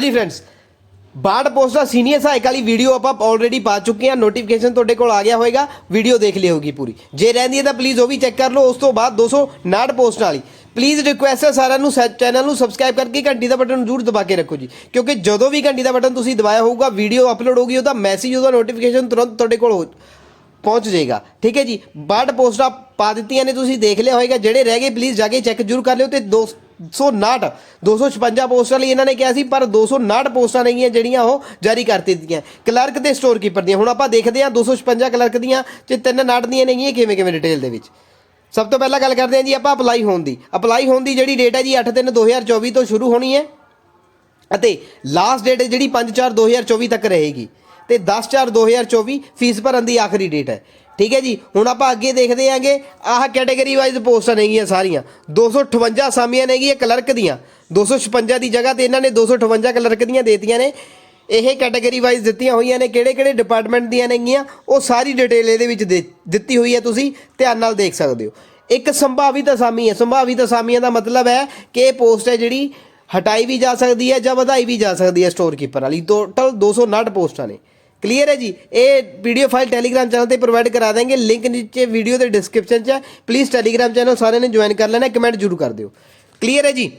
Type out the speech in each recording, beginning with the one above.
ਜੀ ਫਰੈਂਡਸ ਬਾੜ ਪੋਸਟ ਦਾ ਸੀਨੀਅਰ ਸਹਾਇਕ ਵਾਲੀ ਵੀਡੀਓ ਆਪਾਂ ਆਲਰੇਡੀ ਪਾ ਚੁੱਕੇ ਹਾਂ। ਨੋਟੀਫਿਕੇਸ਼ਨ ਤੁਹਾਡੇ ਕੋਲ ਆ ਗਿਆ ਹੋਵੇਗਾ ਵੀਡੀਓ ਦੇਖ ਲਿਓਗੀ ਪੂਰੀ। ਜੇ ਰਹਿੰਦੀ ਹੈ ਤਾਂ ਪਲੀਜ਼ ਉਹ ਵੀ ਚੈੱਕ ਕਰ ਲਓ। ਉਸ ਤੋਂ ਬਾਅਦ 259 ਪੋਸਟ ਵਾਲੀ। ਪਲੀਜ਼ ਰਿਕੁਐਸਟ ਹੈ ਸਾਰਿਆਂ ਨੂੰ ਚੈਨਲ ਨੂੰ ਸਬਸਕ੍ਰਾਈਬ ਕਰਕੇ ਘੰਟੀ ਦਾ ਬਟਨ ਜ਼ਰੂਰ ਦਬਾ ਕੇ ਰੱਖੋ ਜੀ। ਕਿਉਂਕਿ ਜਦੋਂ ਵੀ ਘੰਟੀ ਦਾ ਬਟਨ ਤੁਸੀਂ ਦਬਾਇਆ ਹੋਊਗਾ ਵੀਡੀਓ ਅਪਲੋਡ ਹੋਊਗੀ, ਉਹਦਾ ਮੈਸੇਜ ਉਹਦਾ ਨੋਟੀਫਿਕੇਸ਼ਨ ਤੁਰੰਤ ਤੁਹਾਡੇ ਕੋਲ ਪਹੁੰਚ ਜਾਏਗਾ। ਠੀਕ ਹੈ ਜੀ? ਬਾੜ ਪੋਸਟਾਂ ਪਾ ਦਿੱਤੀਆਂ ਨੇ ਤੁਸੀਂ, ਦੇਖ ਲਿਆ ਹੋਵੇਗਾ ਜਿਹੜੇ ਰਹਿ ਗਏ ਪਲੀਜ਼ ਜਾ ਕੇ ਚੈੱਕ ਜ਼ਰੂਰ ਕਰ ਲਿਓ ਤੇ 259 256 ਪੋਸਟਾਂ ਲਈ ਇਹਨਾਂ ਨੇ ਕਿਹਾ ਸੀ, ਪਰ 259 ਪੋਸਟਾਂ ਨੇਗੀਆਂ ਜਿਹੜੀਆਂ ਉਹ ਜਾਰੀ ਕਰ ਦਿੱਤੀਆਂ। ਕਲਰਕ ਤੇ ਸਟੋਰ ਕੀਪਰ ਦੀਆਂ। ਹੁਣ ਆਪਾਂ ਦੇਖਦੇ ਹਾਂ 256 ਕਲਰਕ ਦੀਆਂ ਤੇ ਤਿੰਨ ਨਾਟ ਦੀਆਂ ਨੇਗੀਆਂ ਕਿਵੇਂ ਕਿਵੇਂ ਡਿਟੇਲ ਦੇ ਵਿੱਚ। ਸਭ ਤੋਂ ਪਹਿਲਾਂ ਗੱਲ ਕਰਦੇ ਹਾਂ ਜੀ ਆਪਾਂ ਅਪਲਾਈ ਹੋਣ ਦੀ। ਅਪਲਾਈ ਹੋਣ ਦੀ ਜਿਹੜੀ ਡੇਟ ਹੈ ਜੀ 8 3 2024 ਤੋਂ ਸ਼ੁਰੂ ਹੋਣੀ ਹੈ। ਅਤੇ ਲਾਸਟ ਡੇਟ ਜਿਹੜੀ 5/4/2024 ਤੱਕ ਰਹੇਗੀ। ਤੇ 10/4/2024 ਫੀਸ ਭਰਨ ਦੀ ਆਖਰੀ ਡੇਟ ਹੈ। ਠੀਕ ਹੈ ਜੀ, ਹੁਣ ਆਪਾਂ ਅੱਗੇ ਦੇਖਦੇ ਆਂਗੇ, ਆਹ ਕੈਟਾਗਰੀ ਵਾਈਜ਼ ਪੋਸਟਾਂ ਨੇਗੀਆਂ ਸਾਰੀਆਂ। 258 ਅਸਾਮੀਆਂ ਨੇਗੀਆਂ ਕਲਰਕ ਦੀਆਂ। 256 ਦੀ ਜਗ੍ਹਾ ਤੇ ਇਹਨਾਂ ਨੇ 258 ਕਲਰਕ ਦੀਆਂ ਦੇਤੀਆਂ ਨੇ। ਇਹ ਕੈਟਾਗਰੀ ਵਾਈਜ਼ ਦਿੱਤੀਆਂ ਹੋਈਆਂ ਨੇ, ਕਿਹੜੇ ਕਿਹੜੇ ਡਿਪਾਰਟਮੈਂਟ ਦੀਆਂ ਨੇਗੀਆਂ, ਉਹ ਸਾਰੀ ਡਿਟੇਲ ਇਹਦੇ ਵਿੱਚ ਦੇ- ਦਿੱਤੀ ਹੋਈ ਹੈ ਤੁਸੀਂ, ਧਿਆਨ ਨਾਲ ਦੇਖ ਸਕਦੇ ਹੋ। ਇੱਕ ਸੰਭਾਵਿਤ ਅਸਾਮੀ ਹੈ। ਸੰਭਾਵਿਤ ਅਸਾਮੀਆਂ ਦਾ ਮਤਲਬ ਹੈ ਕਿ ਇਹ ਪੋਸਟ ਹੈ ਜਿਹੜੀ ਹਟਾਈ ਵੀ ਜਾ ਸਕਦੀ ਹੈ ਜਾਂ ਵਧਾਈ ਵੀ ਜਾ ਸਕਦੀ ਹੈ ਸਟੋਰ ਕੀਪਰ ਵਾਲੀ ਟੋਟਲ 259 ਪੋਸਟਾਂ ਨੇ। ਕਲੀਅਰ ਹੈ ਜੀ? ਇਹ ਵੀਡੀਓ ਫਾਈਲ ਟੈਲੀਗ੍ਰਾਮ ਚੈਨਲ ਤੇ ਪ੍ਰੋਵਾਈਡ ਕਰਾ ਦਾਂਗੇ। ਲਿੰਕ ਨੀਚੇ ਵੀਡੀਓ ਦੇ ਡਿਸਕ੍ਰਿਪਸ਼ਨ 'ਚ ਹੈ। ਪਲੀਜ਼ ਟੈਲੀਗ੍ਰਾਮ ਚੈਨਲ ਸਾਰਿਆਂ ਨੇ ਜੁਆਇਨ ਕਰ ਲੈਣਾ। ਕਮੈਂਟ ਜ਼ਰੂਰ ਕਰ ਦਿਓ। ਕਲੀਅਰ ਹੈ ਜੀ?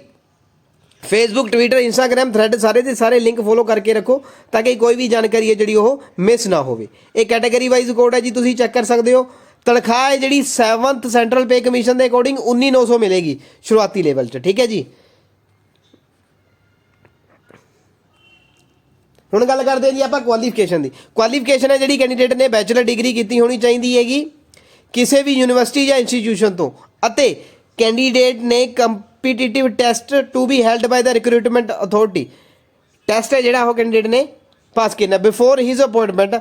ਫੇਸਬੁੱਕ ਟਵਿੱਟਰ ਇੰਸਟਾਗ੍ਰam ਥ੍ਰੈਡ ਸਾਰੇ ਦੇ ਸਾਰੇ ਲਿੰਕ ਫੋਲੋ ਕਰਕੇ ਰੱਖੋ ਤਾਂ ਕਿ ਕੋਈ ਵੀ ਜਾਣਕਾਰੀ ਹੈ ਜਿਹੜੀ ਉਹ ਮਿਸ ਨਾ ਹੋਵੇ। ਇਹ ਕੈਟਾਗਰੀ ਵਾਈਜ਼ ਕੋਡ ਹੈ ਜੀ, ਤੁਸੀਂ ਚੈੱਕ ਕਰ ਸਕਦੇ ਹੋ। ਤਨਖਾਹ ਹੈ ਜਿਹੜੀ 7th ਸੈਂਟਰਲ ਪੇ ਕਮਿਸ਼ਨ ਦੇ ਅਕੋਰਡਿੰਗ 19900 ਮਿਲੇਗੀ ਸ਼ੁਰੂਆਤੀ ਲੈਵਲ 'ਚ। ਠੀਕ ਹੈ ਜੀ? ਹੁਣ ਗੱਲ ਕਰਦੇ ਹਾਂ ਜੀ ਆਪਾਂ ਕੁਆਲੀਫਿਕੇਸ਼ਨ ਦੀ। ਕੁਆਲੀਫਿਕੇਸ਼ਨ ਹੈ ਜਿਹੜੀ ਕੈਂਡੀਡੇਟ ਨੇ ਬੈਚਲਰ ਡਿਗਰੀ ਕੀਤੀ ਹੋਣੀ ਚਾਹੀਦੀ ਹੈਗੀ ਕਿਸੇ ਵੀ ਯੂਨੀਵਰਸਿਟੀ ਜਾਂ ਇੰਸਟੀਟਿਊਸ਼ਨ ਤੋਂ। ਅਤੇ ਕੈਂਡੀਡੇਟ ਨੇ competitive test to be held by the recruitment authority test ਹੈ ਜਿਹੜਾ ਉਹ ਕੈਂਡੀਡੇਟ ਨੇ ਪਾਸ ਕੀਤਾ। ਬਿਫੋਰ ਹਿਸ ਅਪਾਇੰਟਮੈਂਟ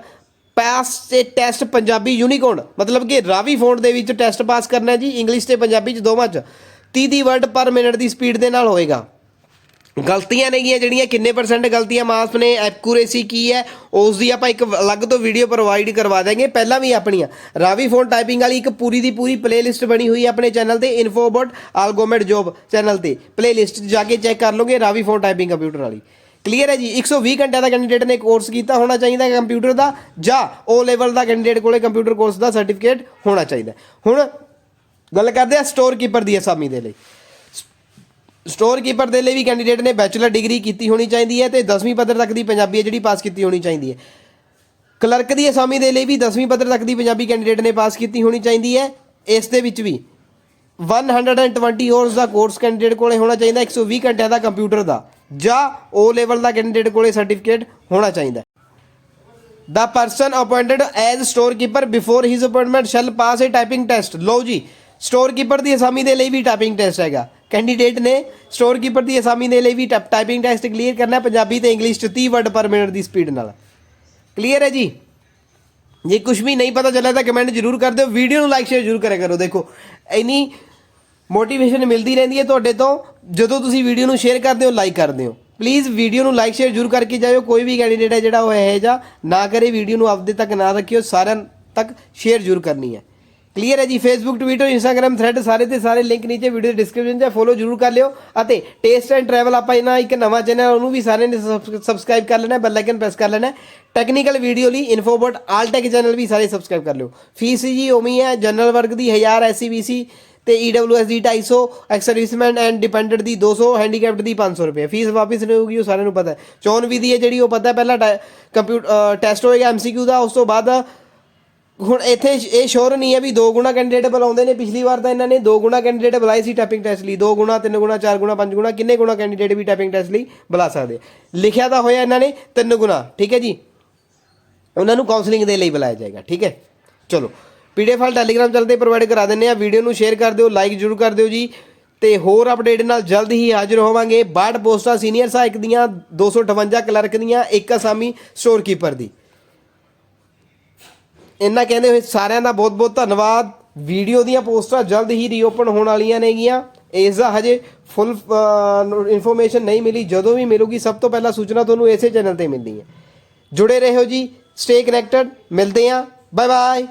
ਪਾਸ ਤੇ ਟੈਸਟ ਪੰਜਾਬੀ ਯੂਨੀਕੋਡ ਮਤਲਬ ਕਿ ਰਾਵੀ ਫੋਨ ਦੇ ਵਿੱਚ ਟੈਸਟ ਪਾਸ ਕਰਨਾ ਜੀ। ਇੰਗਲਿਸ਼ ਤੇ ਪੰਜਾਬੀ ਚ ਦੋਵਾਂ ਚ। 30 ਦੀ ਵਰਡ ਪਰ ਮਿੰਟ ਦੀ ਸਪੀਡ ਦੇ ਨਾਲ ਹੋਏਗਾ। ਗਲਤੀਆਂ ਨੇਗੀਆਂ ਜਿਹੜੀਆਂ, ਕਿੰਨੇ ਪਰਸੈਂਟ ਗਲਤੀਆਂ ਮਾਫ ਨੇ ਐਕੂਰੇਸੀ ਕੀ ਹੈ ਉਸ ਦੀ ਆਪਾਂ ਇੱਕ ਅਲੱਗ ਤੋਂ ਵੀਡੀਓ ਪ੍ਰੋਵਾਈਡ ਕਰਵਾ ਦਾਂਗੇ ਪਹਿਲਾਂ ਵੀ ਆਪਣੀਆਂ। ਰਾਵੀ ਫੋਨ ਟਾਈਪਿੰਗ ਵਾਲੀ ਇੱਕ ਪੂਰੀ ਦੀ ਪੂਰੀ ਪਲੇਲਿਸਟ ਬਣੀ ਹੋਈ ਹੈ ਆਪਣੇ ਚੈਨਲ ਤੇ ਇਨਫੋ ਅਬਾਊਟ ਆਲਗੋਮੈਟ ਜੋਬ ਚੈਨਲ ਤੇ ਪਲੇਲਿਸਟ ਜਾ ਕੇ ਚੈੱਕ ਕਰ ਲਓਗੇ, ਰਾਵੀ ਫੋਨ ਟਾਈਪਿੰਗ ਕੰਪਿਊਟਰ ਵਾਲੀ। ਕਲੀਅਰ ਹੈ ਜੀ? 120 ਘੰਟਿਆਂ ਦਾ ਕੈਂਡੀਡੇਟ ਨੇ ਕੋਰਸ ਕੀਤਾ, ਹੋਣਾ ਚਾਹੀਦਾ ਕੰਪਿਊਟਰ ਦਾ, ਜਾਂ O ਲੈਵਲ ਦਾ ਕੈਂਡੀਡੇਟ ਕੋਲੇ ਕੰਪਿਊਟਰ ਕੋਰਸ ਦਾ ਸਰਟੀਫਿਕੇਟ ਹੋਣਾ ਚਾਹੀਦਾ। ਹੁਣ ਗੱਲ ਕਰਦੇ ਆ ਸਟੋਰ ਕੀਪਰ ਦੀ ਅਸਾਮੀ ਦੇ ਲਈ। ਸਟੋਰ ਕੀਪਰ ਦੇ ਲਈ ਵੀ ਕੈਂਡੀਡੇਟ ਨੇ ਬੈਚਲਰ ਡਿਗਰੀ ਕੀਤੀ ਹੋਣੀ ਚਾਹੀਦੀ ਹੈ ਤੇ 10ਵੀਂ ਪੱਧਰ ਤੱਕ ਦੀ ਪੰਜਾਬੀ ਹੈ ਜਿਹੜੀ ਪਾਸ ਕੀਤੀ ਹੋਣੀ ਚਾਹੀਦੀ ਹੈ। ਕਲਰਕ ਦੀ ਅਸਾਮੀ ਦੇ ਲਈ ਵੀ 10ਵੀਂ ਪੱਧਰ ਤੱਕ ਦੀ ਪੰਜਾਬੀ ਕੈਂਡੀਡੇਟ ਨੇ ਪਾਸ ਕੀਤੀ ਹੋਣੀ ਚਾਹੀਦੀ ਹੈ। ਇਸ ਦੇ ਵਿੱਚ ਵੀ 120 ਆਵਰਸ ਦਾ ਕੋਰਸ ਕੈਂਡੀਡੇਟ ਕੋਲੇ ਹੋਣਾ ਚਾਹੀਦਾ 120 ਘੰਟਿਆਂ ਦਾ ਕੰਪਿਊਟਰ ਦਾ, ਜਾਂ O ਲੈਵਲ ਦਾ ਕੈਂਡੀਡੇਟ ਕੋਲੇ ਸਰਟੀਫਿਕੇਟ ਹੋਣਾ ਚਾਹੀਦਾ। The person appointed as store keeper before his appointment shall pass a typing test ਲਓ ਜੀ ਸਟੋਰ ਕੀਪਰ ਦੀ ਅਸਾਮੀ ਦੇ ਲਈ ਵੀ ਟਾਈਪਿੰਗ ਟੈਸਟ ਹੈਗਾ। ਕੈਂਡੀਡੇਟ ਨੇ ਸਟੋਰ ਕੀਪਰ ਦੀ ਅਸਾਮੀ ਦੇ ਲਈ ਵੀ ਟਾਈਪਿੰਗ ਟੈਸਟ ਕਲੀਅਰ ਕਰਨਾ ਹੈ। ਪੰਜਾਬੀ ਤੇ ਇੰਗਲਿਸ਼ ਚ 30 ਵਰਡ ਪਰ ਮਿੰਟ ਦੀ ਸਪੀਡ ਨਾਲ। ਕਲੀਅਰ ਹੈ ਜੀ? ਜੇ ਕੁਝ ਵੀ ਨਹੀਂ ਪਤਾ ਚੱਲਿਆ ਤਾਂ ਕਮੈਂਟ ਜ਼ਰੂਰ ਕਰ ਦਿਓ। ਵੀਡੀਓ ਨੂੰ ਲਾਈਕ ਸ਼ੇਅਰ ਜ਼ਰੂਰ ਕਰਿਆ ਕਰੋ। ਦੇਖੋ, ਇੰਨੀ ਮੋਟੀਵੇਸ਼ਨ ਮਿਲਦੀ ਰਹਿੰਦੀ ਹੈ ਤੁਹਾਡੇ ਤੋਂ। ਜਦੋਂ ਤੁਸੀਂ ਵੀਡੀਓ ਨੂੰ ਸ਼ੇਅਰ ਕਰਦੇ ਹੋ ਲਾਈਕ ਕਰਦੇ ਹੋ। ਪਲੀਜ਼ ਵੀਡੀਓ ਨੂੰ ਲਾਈਕ ਸ਼ੇਅਰ ਜ਼ਰੂਰ ਕਰਕੇ ਜਾਇਓ। ਕੋਈ ਵੀ ਕੈਂਡੀਡੇਟ ਹੈ ਜਿਹੜਾ ਉਹ ਹੈ ਜਾਂ ਨਾ ਕਰੇ। ਵੀਡੀਓ ਨੂੰ ਆਪਦੇ ਤੱਕ ਨਾ ਰੱਖਿਓ। ਸਾਰਿਆਂ ਤੱਕ ਸ਼ੇਅਰ ਜ਼ਰੂਰ ਕਰਨੀ ਹੈ। ਕਲੀਅਰ ਹੈ ਜੀ ਫੇਸਬੁੱਕ ਟਵਿੱਟਰ ਇੰਸਟਾਗ੍ਰam ਥ੍ਰੈਡ ਸਾਰੇ ਦੇ ਸਾਰੇ ਲਿੰਕ ਨੀਚੇ ਵੀਡੀਓ ਦੇ ਡਿਸਕ੍ਰਿਪਸ਼ਨ 'ਚ ਫੋਲੋ ਜ਼ਰੂਰ ਕਰ ਲਿਓ। ਅਤੇ ਟੇਸਟ ਐਂਡ ਟਰੈਵਲ ਆਪਾਂ ਇਹਨਾਂ ਇੱਕ ਨਵਾਂ ਚੈਨਲ ਉਹਨੂੰ ਵੀ ਸਾਰੇ ਨੇ ਸਬਸਕ੍ਰਾਈਬ ਕਰ ਲੈਣਾ ਬੈਲ ਆਈਕਨ ਪ੍ਰੈਸ ਕਰ ਲੈਣਾ ਟੈਕਨੀਕਲ ਵੀਡੀਓ ਲਈ ਇਨਫੋ ਆਲਟੈਕ ਚੈਨਲ ਵੀ ਸਾਰੇ ਸਬਸਕ੍ਰਾਈਬ ਕਰ ਲਿਓ। ਫੀਸ ਜੀ ਉਮੀ ਹੈ ਜਨਰਲ ਵਰਗ ਦੀ 1000 ਐਸਸੀਬੀਸੀ ਤੇ E ਈਡਬਲਯੂਐਸ ਦੀ 250 ਐਕਸ ਸਰਵਿਸਮੈਨ ਐਂਡ ਡਿਪੈਂਡੈਂਟ ਦੀ 200 ਹੈਂਡੀਕੈਪਡ ਦੀ 500 ਰੁਪਏ। ਫੀਸ ਵਾਪਸ ਨਹੀਂ ਹੋਊਗੀ, ਉਹ ਸਾਰਿਆਂ ਨੂੰ ਪਤਾ ਹੈ। ਚੋਣ ਵਿਧੀ ਹੈ ਜਿਹੜੀ, ਉਹ ਪਤਾ ਹੈ, ਪਹਿਲਾਂ ਕੰਪਿਊਟਰ ਟੈਸਟ ਹੋਏਗਾ ਐਮਸੀਕਿਊ ਦਾ, ਉਸ ਤੋਂ ਬਾਅਦ ਹੁਣ ਇੱਥੇ ਇਹ ਸ਼ੋਰ ਨਹੀਂ ਹੈ ਵੀ ਦੋ ਗੁਣਾ ਕੈਂਡੀਡੇਟ ਬੁਲਾਉਂਦੇ ਨੇ। ਪਿਛਲੀ ਵਾਰ ਤਾਂ ਇਹਨਾਂ ਨੇ ਦੋ ਗੁਣਾ ਕੈਂਡੀਡੇਟ ਬੁਲਾਏ ਸੀ ਟੈਪਿੰਗ ਟੈਸਟ ਲਈ। ਦੋ ਗੁਣਾ, ਤਿੰਨ ਗੁਣਾ, ਚਾਰ ਗੁਣਾ, ਪੰਜ ਗੁਣਾ, ਕਿੰਨੇ ਗੁਣਾ ਕੈਂਡੀਡੇਟ ਵੀ ਟੈਪਿੰਗ ਟੈਸਟ ਲਈ ਬੁਲਾ ਸਕਦੇ? ਲਿਖਿਆ ਤਾਂ ਹੋਇਆ ਇਹਨਾਂ ਨੇ ਤਿੰਨ ਗੁਣਾ, ਠੀਕ ਹੈ ਜੀ? ਉਹਨਾਂ ਨੂੰ ਕਾਉਂਸਲਿੰਗ ਦੇ ਲਈ ਬੁਲਾਇਆ ਜਾਏਗਾ, ਠੀਕ ਹੈ? ਚਲੋ ਪੀਡੀਐਫ ਫਾਈਲ ਟੈਲੀਗ੍ਰਾਮ ਚੈਨਲ ਤੇ ਪ੍ਰੋਵਾਈਡ ਕਰਾ ਦਿੰਨੇ ਆ ਵੀਡੀਓ ਨੂੰ ਸ਼ੇਅਰ ਕਰ ਦਿਓ ਲਾਈਕ ਜ਼ਰੂਰ ਕਰ ਦਿਓ ਜੀ। ਤੇ ਹੋਰ ਅਪਡੇਟ ਨਾਲ ਜਲਦ ਹੀ ਹਾਜ਼ਰ ਹੋਵਾਂਗੇ। 62 ਪੋਸਟਾਂ ਸੀਨੀਅਰ ਸਹਾਇਕ ਦੀਆਂ 258 ਕਲਰਕ ਦੀਆਂ, ਇੱਕ ਅਸਾਮੀ ਸਟੋਰ ਕੀਪਰ ਦੀ। ਇੰਨਾ ਕਹਿੰਦੇ ਹੋਏ ਸਾਰਿਆਂ ਦਾ ਬਹੁਤ ਬਹੁਤ ਧੰਨਵਾਦ। ਵੀਡੀਓ ਦੀਆਂ ਪੋਸਟਾਂ ਜਲਦ ਹੀ ਰੀਓਪਨ ਹੋਣ ਵਾਲੀਆਂ ਨੇਗੀਆਂ। ਇਸ ਦਾ ਹਜੇ ਫੁੱਲ ਇਨਫੋਰਮੇਸ਼ਨ ਨਹੀਂ ਮਿਲੀ। ਜਦੋਂ ਵੀ ਮਿਲੂਗੀ, ਸਭ ਤੋਂ ਪਹਿਲਾਂ ਸੂਚਨਾ ਤੁਹਾਨੂੰ ਇਸੇ ਚੈਨਲ ਤੇ ਮਿਲਦੀ ਹੈ। ਜੁੜੇ ਰਹੋ ਜੀ। ਸਟੇ ਕਨੈਕਟਡ ਮਿਲਦੇ ਹਾਂ। Bye bye